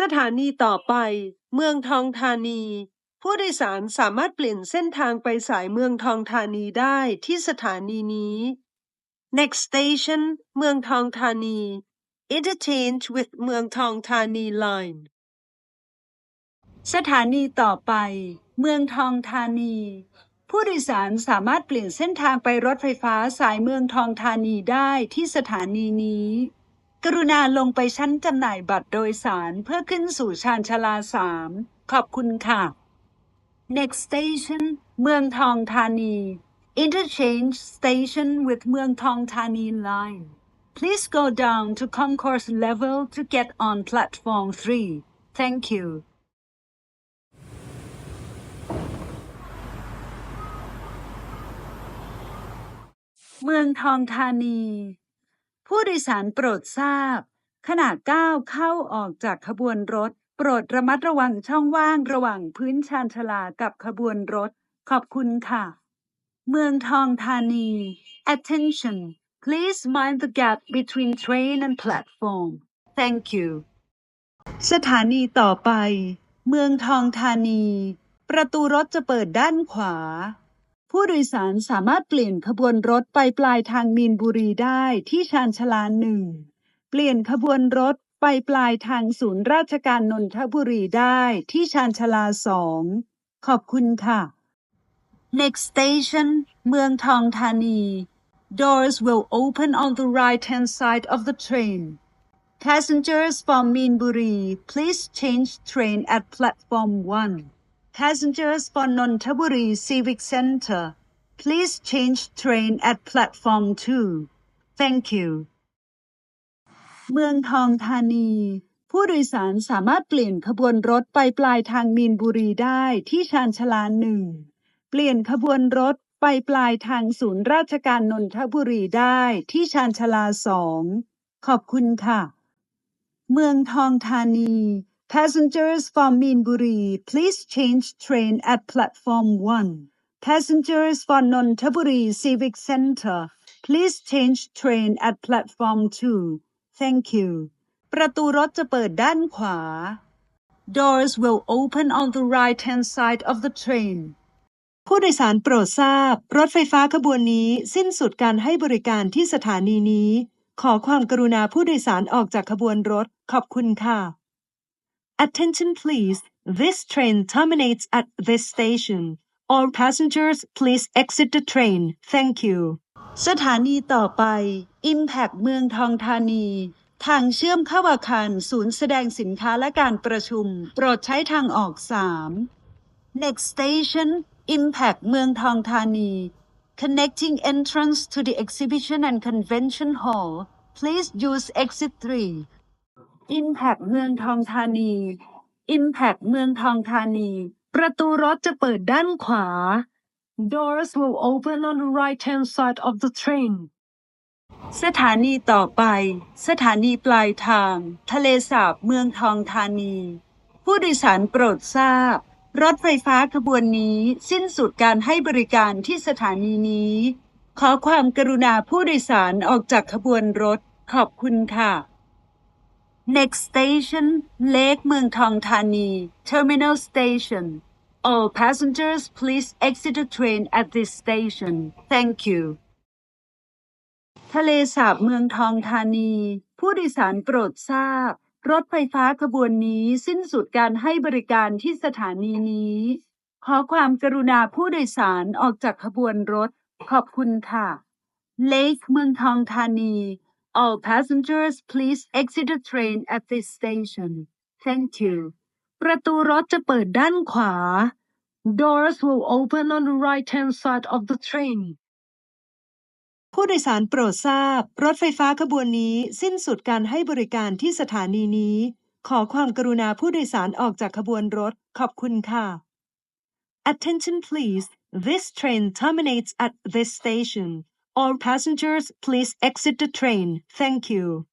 สถานีต่อไป เมืองทองธานี ผู้โดยสารสามารถเปลี่ยนเส้นทางไปสายเมืองทองธานีได้ที่สถานีนี้ Next station เมืองทองธานี Interchange with เมืองทองธานี line สถานีต่อไป เมืองทองธานี ผู้โดยสารสามารถเปลี่ยนเส้นทางไปรถไฟฟ้าสายเมืองทองธานีได้ที่สถานีนี้ กรุณาลงไปชั้นจำหน่ายบัตรโดยสารเพื่อขึ้นสู่ชานชาลาสามขอบคุณค่ะ Next station เมืองทองธานี Interchange station with เมืองทองธานี line Please go down to concourse level to get on platform 3 Thank you เมืองทองธานี ผู้โดยสารโปรดทราบ ขณะก้าวเข้าออกจากขบวนรถ โปรดระมัดระวังช่องว่างระหว่างพื้นชานชาลากับขบวนรถ ขอบคุณค่ะ เมืองทองธานี Attention Please mind the gap between train and platform Thank you สถานีต่อไป เมืองทองธานี ประตูรถจะเปิดด้านขวา ผู้โดยสารสามารถเปลี่ยนขบวนรถไปปลายทางมีนบุรีได้ที่ชานชาลาหนึ่ง เปลี่ยนขบวนรถไปปลายทางศูนย์ราชการนนทบุรีได้ที่ชานชาลาสอง ขอบคุณค่ะ Next station เมืองทองธานี Doors will open on the right hand side of the train. Passengers from Minburi, please change train at platform 1. Passengers for Nonthaburi Civic Center, please change train at platform 2. Thank you. เมืองทองธานี ผู้โดยสารสามารถเปลี่ยนขบวนรถไปปลายทางมีนบุรีได้ที่ชานชาลาหนึ่ง เปลี่ยนขบวนรถไปปลายทางศูนย์ราชการนนทบุรีได้ที่ชานชาลาสอง ขอบคุณค่ะ เมืองทองธานี Passengers from Minburi, please change train at platform 1. Passengers for Nonthaburi Civic Center, please change train at platform 2. Thank you. ประตูรถจะเปิดด้านขวา Doors will open on the right hand side of the train. ผู้โดยสารโปรดทราบ รถไฟฟ้าขบวนนี้สิ้นสุดการให้บริการที่สถานีนี้ ขอความกรุณาผู้โดยสารออกจากขบวนรถ ขอบคุณค่ะ Attention please. This train terminates at this station. All passengers please exit the train. Thank you. สถานีต่อไป Impact เมืองทองธานี ทางเชื่อมเข้าอาคารศูนย์แสดงสินค้าและการประชุม โปรดใช้ทางออก 3 Next station Impact เมืองทองธานี Connecting entrance to the exhibition and convention hall. Please use exit 3 Impact เมืองทองธานี Impact เมืองทองธานี ประตูรถจะเปิดด้านขวา Doors will open on the right hand side of the train สถานีต่อไป สถานีปลายทาง ทะเลสาบเมืองทองธานี ผู้โดยสารโปรดทราบ รถไฟฟ้าขบวนนี้สิ้นสุดการให้บริการที่สถานีนี้ ขอความกรุณาผู้โดยสารออกจากขบวนรถ ขอบคุณค่ะ Next station เลกเมืองทองธานี Terminal Station All passengers please exit the train at this station Thank you ทะเลสาบเมืองทองธานี ผู้โดยสารโปรดทราบ รถไฟฟ้าขบวนนี้สิ้นสุดการให้บริการที่สถานีนี้ ขอความกรุณาผู้โดยสารออกจากขบวนรถ ขอบคุณค่ะ Lake เมืองทองธานี All passengers please exit the train at this station Thank you ประตูรถจะเปิดด้านขวา Doors will open on the right hand side of the train ผู้โดยสารโปรดทราบ รถไฟฟ้าขบวนนี้สิ้นสุดการให้บริการที่สถานีนี้ ขอความกรุณาผู้โดยสารออกจากขบวนรถ ขอบคุณค่ะ Attention please. This train terminates at this station. All passengers please exit the train. Thank you.